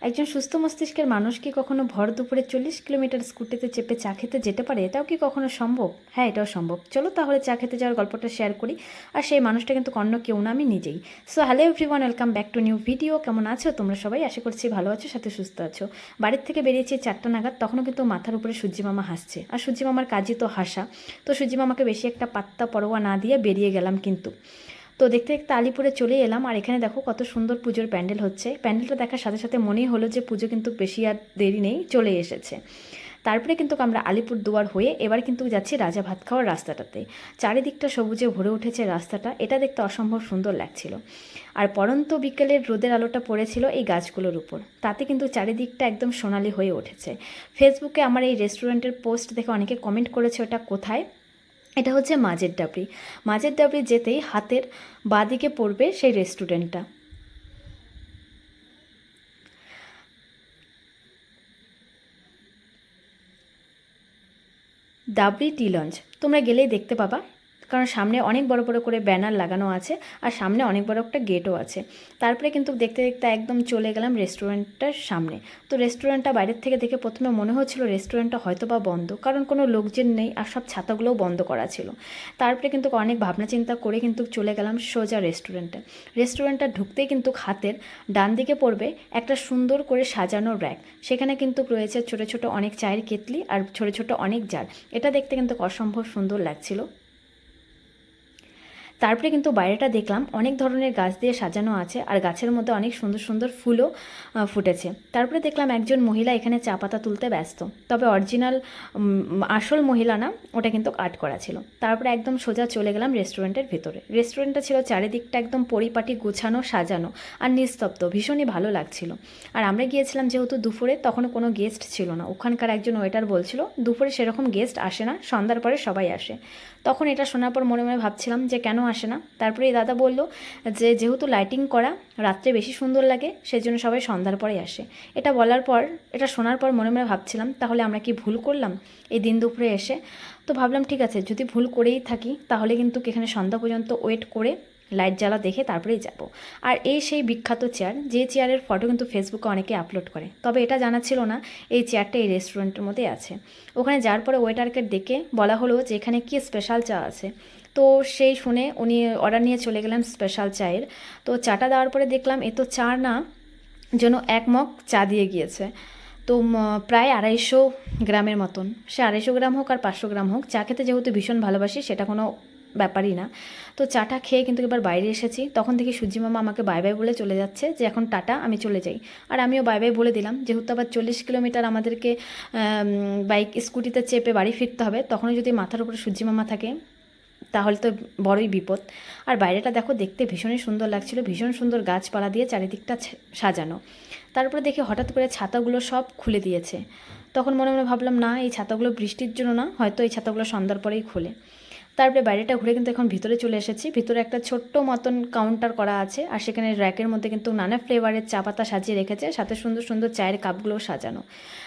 একজন সুস্থ মস্তিষ্কের মানুষ কি কখনো ভর দুপুরে চল্লিশ কিলোমিটার স্কুটিতে চেপে চা খেতে যেতে পারে? এটাও কি কখনো সম্ভব? হ্যাঁ এটাও সম্ভব। চলো তাহলে চা খেতে যাওয়ার গল্পটা শেয়ার করি। আর সেই মানুষটা কিন্তু অন্য কেউ না, আমি নিজেই। So hello everyone welcome back to new video কেমন আছো? তোমরা সবাই? আশা করছি ভালো আছো, সাথে সুস্থ আছো। বাড়ির থেকে বেরিয়েছি চারটা নাগাদ, তখনও কিন্তু মাথার উপরে মামা হাসছে। আর মামার কাজই তো হাসা। তো মামাকে বেশি একটা পাত্তা পরোয়া না দিয়ে বেরিয়ে গেলাম কিন্তু। তো দেখতে দেখতে আলিপুরে চলে এলাম, আর এখানে দেখো কত সুন্দর পুজোর প্যান্ডেল হচ্ছে। প্যান্ডেলটা দেখার সাথে সাথে মনেই হলো যে পুজো কিন্তু বেশি আর দেরি নেই চলে এসেছে। তারপরে কিন্তু আমরা আলিপুর দুয়ার হয়ে এবার কিন্তু যাচ্ছি রাজা ভাত খাওয়ার রাস্তাটাতে। চারিদিকটা সবুজে ভরে উঠেছে রাস্তাটা, এটা দেখতে অসম্ভব সুন্দর লাগছিল। আর পরন্ত বিকেলের রোদের আলোটা পড়েছিল এই গাছগুলোর উপর। তাতে কিন্তু চারিদিকটা একদম সোনালি হয়ে উঠেছে। ফেসবুকে আমার এই রেস্টুরেন্টের পোস্ট দেখে অনেকে কমেন্ট করেছে, ওটা কোথায়? এটা হচ্ছে মাঝের ডাবরি। মাঝের ডাবরি যেতেই হাতের বাঁদিকে পড়বে সেই রেস্টুরেন্টটা ডাবরি টি লঞ্চ। তোমরা গেলেই দেখতে পাবা। কারণ সামনে অনেক বড় বড় করে ব্যানার লাগানো আছে আর সামনে অনেক বড় একটা গেটও আছে। তারপরে কিন্তু দেখতে দেখতে একদম চলে গেলাম রেস্টুরেন্টটার সামনে। তো রেস্টুরেন্টটা বাইরের থেকে দেখে প্রথমে মনে হচ্ছিল রেস্টুরেন্টটা হয়তো বা বন্ধ, কারণ কোনো লোকজন নেই আর সব ছাতাগুলোও বন্ধ করা ছিল। তারপরে কিন্তু অনেক ভাবনা চিন্তা করে কিন্তু চলে গেলাম সোজা রেস্টুরেন্টে রেস্টুরেন্টটা ঢুকতেই কিন্তু হাতের ডান দিকে পড়বে একটা সুন্দর করে সাজানো র্যাক সেখানে কিন্তু রয়েছে ছোট ছোট অনেক চায়ের কেতলি আর ছোট ছোট অনেক জার। এটা দেখতে কিন্তু অসম্ভব সুন্দর লাগছিল। তারপরে কিন্তু বাইরেটা দেখলাম, অনেক ধরনের গাছ দিয়ে সাজানো আছে আর গাছের মধ্যে অনেক সুন্দর সুন্দর ফুলও ফুটেছে। তারপরে দেখলাম একজন মহিলা এখানে চা পাতা তুলতে ব্যস্ত। তবে অরিজিনাল আসল মহিলা না, ওটা কিন্তু আর্ট করা ছিল। তারপরে একদম সোজা চলে গেলাম রেস্টুরেন্টের ভিতরে। রেস্টুরেন্টটা ছিল চারিদিকটা একদম পরিপাটি, গোছানো, সাজানো আর নিস্তব্ধ, ভীষণই ভালো লাগছিল। আর আমরা গিয়েছিলাম যেহেতু দুপুরে, তখনও কোনো গেস্ট ছিল না। ওখানকার একজন ওয়েটার বলছিল, দুপুরে সেরকম গেস্ট আসে না, সন্ধ্যার পরে সবাই আসে। তখন এটা শোনার পর মনে মনে ভাবছিলাম যে কেন আসে না। তারপরে এই দাদা বলল যে, যেহেতু লাইটিং করা, রাত্রে বেশি সুন্দর লাগে সেই জন্য সবাই সন্ধ্যার পরে আসে। এটা বলার পর, এটা শোনার পর মনে মনে ভাবছিলাম, তাহলে আমরা কি ভুল করলাম? এই দিন দুপুরে এসে তো ভাবলাম, ঠিক আছে, যদি ভুল করেই থাকি, তাহলে কিন্তু এখানে সন্ধ্যা পর্যন্ত ওয়েট করে লাইট জ্বালা দেখে তারপরেই যাব। আর এই সেই বিখ্যাত চেয়ার যে চেয়ারের ফটো কিন্তু ফেসবুকে অনেকে আপলোড করে। তবে এটা জানা ছিল না, এই চেয়ারটা এই রেস্টুরেন্টের মধ্যে আছে। ওখানে যাওয়ার পরে ওয়েটারকে ডেকে বলা হলো যে, এখানে কি স্পেশাল চা আছে? তো সেই শুনে উনি অর্ডার নিয়ে চলে গেলেন স্পেশাল চায়ের। তো চাটা দেওয়ার পরে দেখলাম এ তো চা না, যেন এক মগ চা দিয়ে গিয়েছে। তো প্রায় আড়াইশো গ্রামের মতন। সে আড়াইশো গ্রাম হোক আর পাঁচশো গ্রাম হোক, চা খেতে যেহেতু ভীষণ ভালোবাসি, সেটা কোনো ব্যাপারই না। তো চাটা খেয়ে কিন্তু এবার বাইরে এসেছি। তখন থেকে সূর্যি মামা আমাকে বাই বাই বলে চলে যাচ্ছে যে, এখন টাটা, আমি চলে যাই। আর আমিও বাই বাই বলে দিলাম। যেহেতু আবার চল্লিশ কিলোমিটার আমাদেরকে বাইক, স্কুটিতে চেপে বাড়ি ফিরতে হবে, তখনও যদি মাথার উপরে সূর্যি মামা থাকে, তাহলে তো বড়ই বিপদ। আর বাইরেটা দেখো, দেখতে ভীষণই সুন্দর লাগছিল, ভীষণ সুন্দর গাছপালা দিয়ে চারিদিকটা সাজানো। তারপরে দেখি হঠাৎ করে ছাতাগুলো সব খুলে দিয়েছে। তখন মনে মনে ভাবলাম, না, এই ছাতাগুলো বৃষ্টির জন্য না, হয়তো এই ছাতাগুলো সন্ধ্যার পরেই খোলে। তারপরে বাইরেটা ঘুরে কিন্তু এখন ভিতরে চলে এসেছি। ভিতরে একটা ছোট্ট মতন কাউন্টার করা আছে আর সেখানে র্যাকের মধ্যে কিন্তু নানা ফ্লেভারের চা পাতা সাজিয়ে রেখেছে, সাথে সুন্দর সুন্দর চায়ের কাপগুলো সাজানো।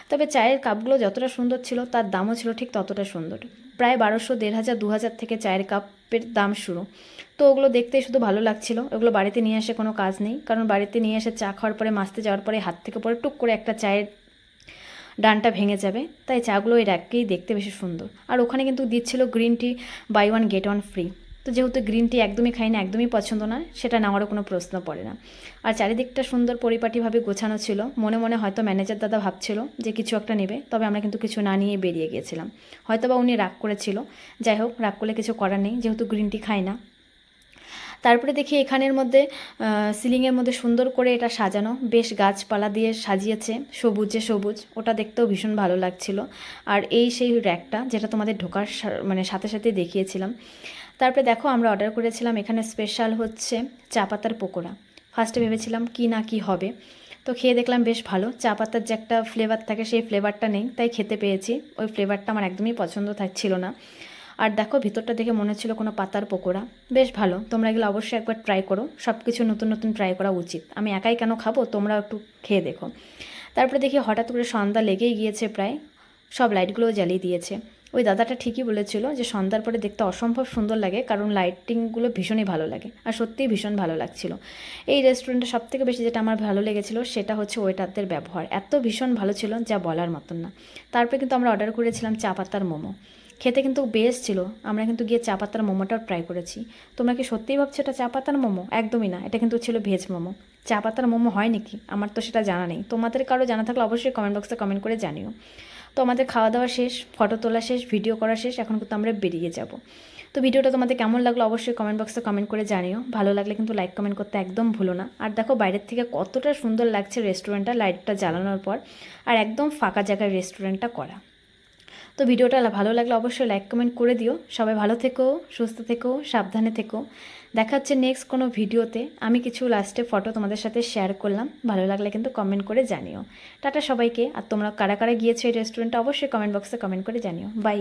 তবে চায়ের কাপগুলো যতটা সুন্দর ছিল, তার দামও ছিল ঠিক ততটা সুন্দর। প্রায় বারোশো দেড় হাজার দু হাজার থেকে চায়ের কাপের দাম শুরু। তো ওগুলো দেখতেই শুধু ভালো লাগছিল, ওগুলো বাড়িতে নিয়ে এসে কোনো কাজ নেই। কারণ বাড়িতে নিয়ে এসে চা খাওয়ার পরে, মাছতে যাওয়ার পরে হাত থেকে পরে টুক করে একটা চায়ের ডানটা ভেঙে যাবে। তাই চাগুলো এই র্যাককেই দেখতে বেশি সুন্দর। আর ওখানে কিন্তু দিচ্ছিল green tea buy one get one free তো যেহেতু গ্রিন টি একদমই খাই না, একদমই পছন্দ না সেটা নেওয়ারও কোনো প্রশ্ন পড়ে না। আর চারিদিকটা সুন্দর পরিপাটিভাবে গোছানো ছিল। মনে মনে হয়তো ম্যানেজার দাদা ভাবছিল যে কিছু একটা নেবে, তবে আমরা কিন্তু কিছু না নিয়ে বেরিয়ে গিয়েছিলাম। হয়তো বা উনি রাগ করেছিল। যাই হোক, রাগ করলে কিছু করার নেই, যেহেতু গ্রিন টি খাই না। তারপরে দেখি এখানের মধ্যে সিলিংয়ের মধ্যে সুন্দর করে এটা সাজানো। বেশ গাছপালা দিয়ে সাজিয়েছে, সবুজে সবুজ, ওটা দেখতেও ভীষণ ভালো লাগছিল। আর এই সেই র্যাকটা যেটা তোমাদের ঢোকার মানে সাথে সাথে দেখিয়েছিলাম। তারপরে দেখো আমরা অর্ডার করেছিলাম, এখানে স্পেশাল হচ্ছে চা পাতার পকোড়া। ফার্স্টে ভেবেছিলাম কি না কি হবে। তো খেয়ে দেখলাম বেশ ভালো, চা পাতার যে একটা ফ্লেভার থাকে, সেই ফ্লেভারটা নেই, তাই খেতে পেয়েছি। ওই ফ্লেভারটা আমার একদমই পছন্দ থাকছিল না। আর দেখো, ভিতরটা দেখে মনে হচ্ছিল কোনো পাতার পকোড়া। বেশ ভালো, তোমরা এগুলো অবশ্যই একবার ট্রাই করো। সব কিছু নতুন নতুন ট্রাই করা উচিত। আমি একাই কেন খাব? তোমরাও একটু খেয়ে দেখো। তারপরে দেখি হঠাৎ করে সন্ধ্যা লেগেই গিয়েছে প্রায়। সব লাইটগুলোও জ্বালিয়ে দিয়েছে। ওই দাদাটা ঠিকই বলেছিল যে সন্ধ্যার পরে দেখতে অসম্ভব সুন্দর লাগে, কারণ লাইটিংগুলো ভীষণই ভালো লাগে। আর সত্যিই ভীষণ ভালো লাগছিল। এই রেস্টুরেন্টে সবথেকে বেশি যেটা আমার ভালো লেগেছিল, সেটা হচ্ছে ওয়েটারদের ব্যবহার। এত ভীষণ ভালো ছিল যা বলার মতন না। তারপরে কিন্তু আমরা অর্ডার করেছিলাম চা পাতার মোমো। খেতে কিন্তু বেশ ছিল। আমরা কিন্তু গিয়ে চা পাতার মোমোটাও ট্রাই করেছি। তোমরা কি সত্যিই ভাবছ এটা চা পাতার মোমো? একদমই না, এটা কিন্তু ছিল ভেজ মোমো। চা পাতার মোমো হয় নাকি? আমার তো সেটা জানা নেই। তোমাদের কারও জানা থাকলে অবশ্যই কমেন্ট বক্সে কমেন্ট করে জানিও। তো আমাদের খাওয়া দাওয়া শেষ ফটো তোলা শেষ ভিডিও করা শেষ, এখন কিন্তু আমরা বেরিয়ে যাব। তো ভিডিওটা তোমাদের কেমন লাগল অবশ্যই কমেন্ট বক্সে কমেন্ট করে জানিও। ভালো লাগলে কিন্তু লাইক কমেন্ট করতে একদম ভুলো না। আর দেখো বাইরের থেকে কতটা সুন্দর লাগছে রেস্টুরেন্টটা লাইটটা জ্বালানোর পর। আর একদম ফাঁকা জায়গায় রেস্টুরেন্টটা করা। তো ভিডিওটা ভালো লাগলে অবশ্যই লাইক কমেন্ট করে দিও। সবাই ভালো থেকো, সুস্থ থেকো, সাবধানে থেকো। দেখা হচ্ছে নেক্সট কোনো ভিডিওতে। আমি কিছু লাস্টে ফটো তোমাদের সাথে শেয়ার করলাম। ভালো লাগলে কিন্তু কমেন্ট করে জানিও। টাটা সবাইকে। আর তোমরা কারা কারা গিয়েছো এই রেস্টুরেন্টটা অবশ্যই কমেন্ট বক্সে কমেন্ট করে জানিও। বাই